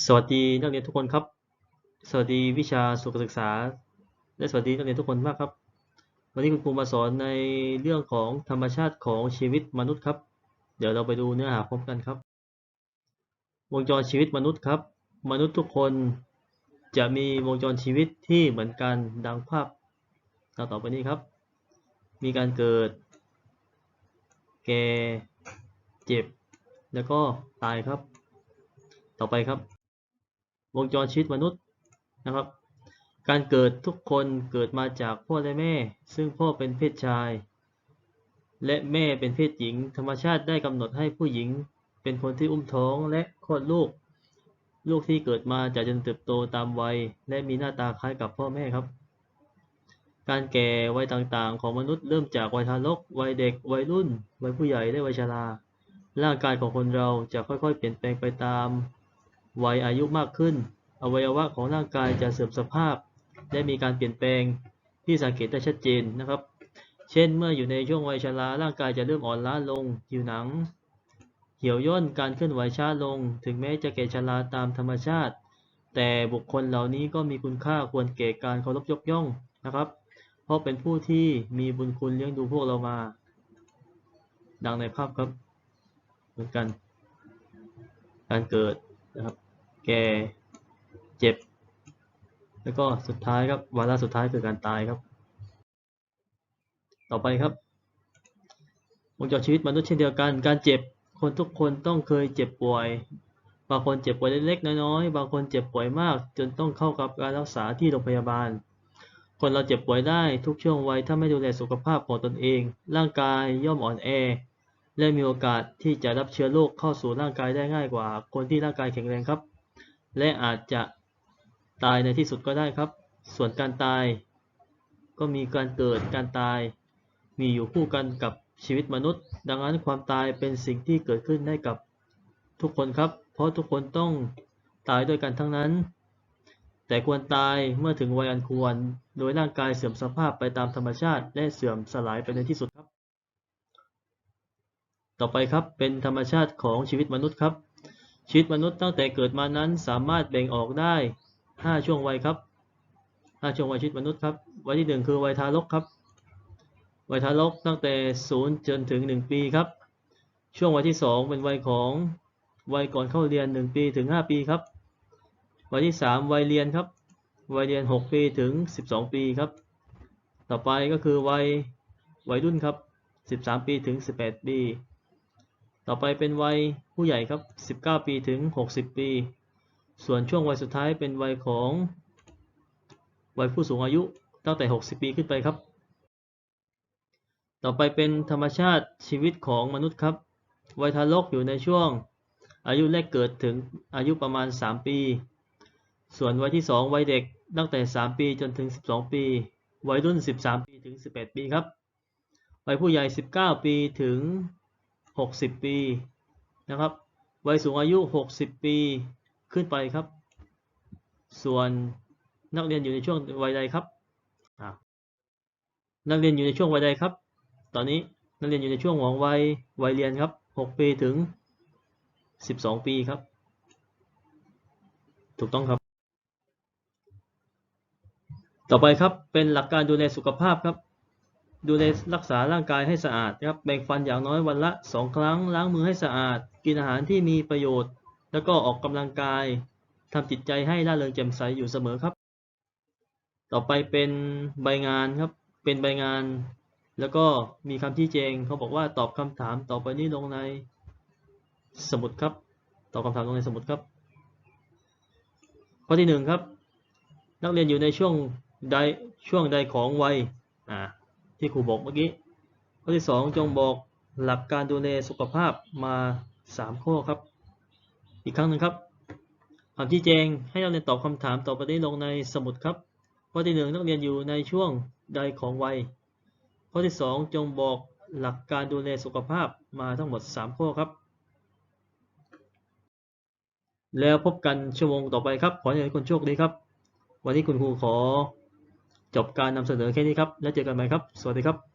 สวัสดีนักเรียนทุกคนครับ สวัสดีวิชาสุขศึกษา และสวัสดีนักเรียนทุกคนมากครับ วันนี้คุณครูมาสอนในเรื่องของธรรมชาติของชีวิตมนุษย์ครับ เดี๋ยวเราไปดูเนื้อหาพร้อมกันครับ วงจรชีวิตมนุษย์ครับ มนุษย์ทุกคนจะมีวงจรชีวิตที่เหมือนกันดังภาพต่อไปนี้ครับ มีการเกิด แก่ เจ็บ แล้วก็ตายครับ ต่อไปครับ วงจรชีวิตมนุษย์นะครับ การเกิดทุกคนเกิดมาจากพ่อและแม่ ซึ่งพ่อเป็นเพศชาย และแม่เป็นเพศหญิง ธรรมชาติได้กำหนดให้ผู้หญิง เป็นคนที่อุ้มท้องและคลอดลูก ลูกที่เกิดมาจะเจริญเติบโตตามวัย และมีหน้าตาคล้ายกับพ่อแม่ครับ การแก่วัยต่างๆ ของมนุษย์เริ่มจากวัยทารก วัยเด็ก วัยรุ่น วัยผู้ใหญ่และวัยชรา ร่างกายของคนเราจะค่อยๆ เปลี่ยนแปลงไปตาม วัยอายุมากขึ้น อวัยวะของร่างกายจะเสื่อมสภาพ และมีการเปลี่ยนแปลงที่สังเกตได้ชัดเจนนะครับ เช่น เมื่ออยู่ในช่วงวัยชราร่างกายจะเริ่มอ่อนล้าลงผิวหนัง เหี่ยวย่นการเคลื่อนไหวช้าลง ถึงแม้จะแก่ชราตามธรรมชาติ แต่บุคคลเหล่านี้ก็มีคุณค่าควรแก่การเคารพยกย่องนะครับ เพราะเป็นผู้ที่มีบุญคุณเลี้ยงดูพวกเรามา ดังในภาพครับ เหมือนกัน การเกิดนะครับ แก่เจ็บ แล้วก็สุดท้ายครับวาระสุดท้ายคือการตายครับ ต่อไปครับวงจรชีวิตมนุษย์เช่นเดียวกัน การเจ็บคนทุกคนต้องเคยเจ็บป่วย บางคนเจ็บป่วยเล็กๆน้อยๆ บางคนเจ็บป่วยมาก จนต้องเข้ากับการรักษาที่โรงพยาบาล คนเราเจ็บป่วยได้ทุกช่วงวัยถ้าไม่ดูแลสุขภาพของตนเอง ร่างกายย่อมอ่อนแอ และมีโอกาสที่จะรับเชื้อโรคเข้าสู่ร่างกายได้ง่ายกว่า คนที่ร่างกายแข็งแรงครับ และอาจจะตายในที่สุดก็ได้ครับ ส่วนการตาย ก็มีการเกิดการตาย มีอยู่คู่กันกับชีวิตมนุษย์ ดังนั้นความตายเป็นสิ่งที่เกิดขึ้นได้กับทุกคนครับ เพราะทุกคนต้องตายด้วยกันทั้งนั้น แต่ควรตายเมื่อถึงวัยอันควร โดยร่างกายเสื่อมสภาพไปตามธรรมชาติ และเสื่อมสลายไปในที่สุดครับ ต่อไปครับเป็นธรรมชาติของชีวิตมนุษย์ครับ ชีวิตมนุษย์ตั้งแต่เกิดมานั้นสามารถแบ่งออกได้ 5 ช่วงวัยครับ 5 ช่วงวัยชีวิตมนุษย์ครับ วัยที่ 1 คือวัยทารกครับ วัยทารกตั้งแต่ 0 จนถึง 1 ปีครับ ช่วงวัยที่ 2 เป็นวัยของวัยก่อนเข้าเรียน 1 ปีถึง 5 ปีครับ วัยที่ 3 วัยเรียนครับ วัยเรียน 6 ปีถึง 12 ปีครับ ต่อไปก็คือวัยวัยรุ่นครับ 13 ปีถึง 18 ปี ต่อไปเป็นวัยผู้ใหญ่ครับ 19 ปีถึง 60 ปี ส่วนช่วงวัยสุดท้ายเป็นวัยของวัยผู้สูงอายุตั้งแต่ 60 ปีขึ้นไปครับ ต่อไปเป็นธรรมชาติชีวิตของมนุษย์ครับ วัยทารกอยู่ในช่วงอายุแรกเกิดถึงอายุประมาณ 3 ปี ส่วนวัยที่ 2 วัยเด็กตั้งแต่ 3 ปีจนถึง 12 ปี วัยรุ่น 13 ปีถึง 18 ปีครับ วัยผู้ใหญ่ 19 ปีถึง 60 ปีนะครับวัยสูงอายุ 60 ปีขึ้นไปครับ ส่วนนักเรียนอยู่ในช่วงวัยใดครับนักเรียนอยู่ในช่วงวัยใดครับ ตอนนี้นักเรียนอยู่ในช่วงของวัยวัยเรียนครับ 6 ปีถึง 12 ปีครับ ถูกต้องครับ ต่อไปครับเป็นหลักการดูแลสุขภาพครับ ดูแลรักษาร่างกายให้สะอาดนะครับแบ่งฟันอย่างน้อยวันละ 2 ครั้ง ล้างมือให้สะอาด กินอาหารที่มีประโยชน์ แล้วก็ออกกำลังกายทำจิตใจให้ร่าเริงแจ่มใสอยู่เสมอครับ ต่อไปเป็นใบงานครับ เป็นใบงาน แล้วก็มีคำชี้แจงเขาบอกว่าตอบคำถามต่อไปนี้ลงในสมุดครับ ตอบคำถามลงในสมุดครับ ข้อที่หนึ่งครับ นักเรียนอยู่ในช่วงใดช่วงใดของวัยอ่า ที่ครูบอกเมื่อกี้ ข้อที่ 2 จงบอกหลักการดูแลสุขภาพมา 3 ข้อครับ อีกครั้งหนึ่งครับคำที่แจงให้นักเรียนตอบคำถามต่อไปนี้ลงในสมุดครับ ข้อที่ 1 นักเรียนอยู่ในช่วงใดของวัย ข้อที่ 2 จงบอกหลักการดูแลสุขภาพมาทั้งหมด 3 ข้อครับ แล้วพบกันชั่วโมงต่อไปครับ ขอให้ทุกคนโชคดีครับ วันนี้คุณครูขอ จบการนำเสนอแค่นี้ครับ แล้วเจอกันใหม่ครับ สวัสดีครับ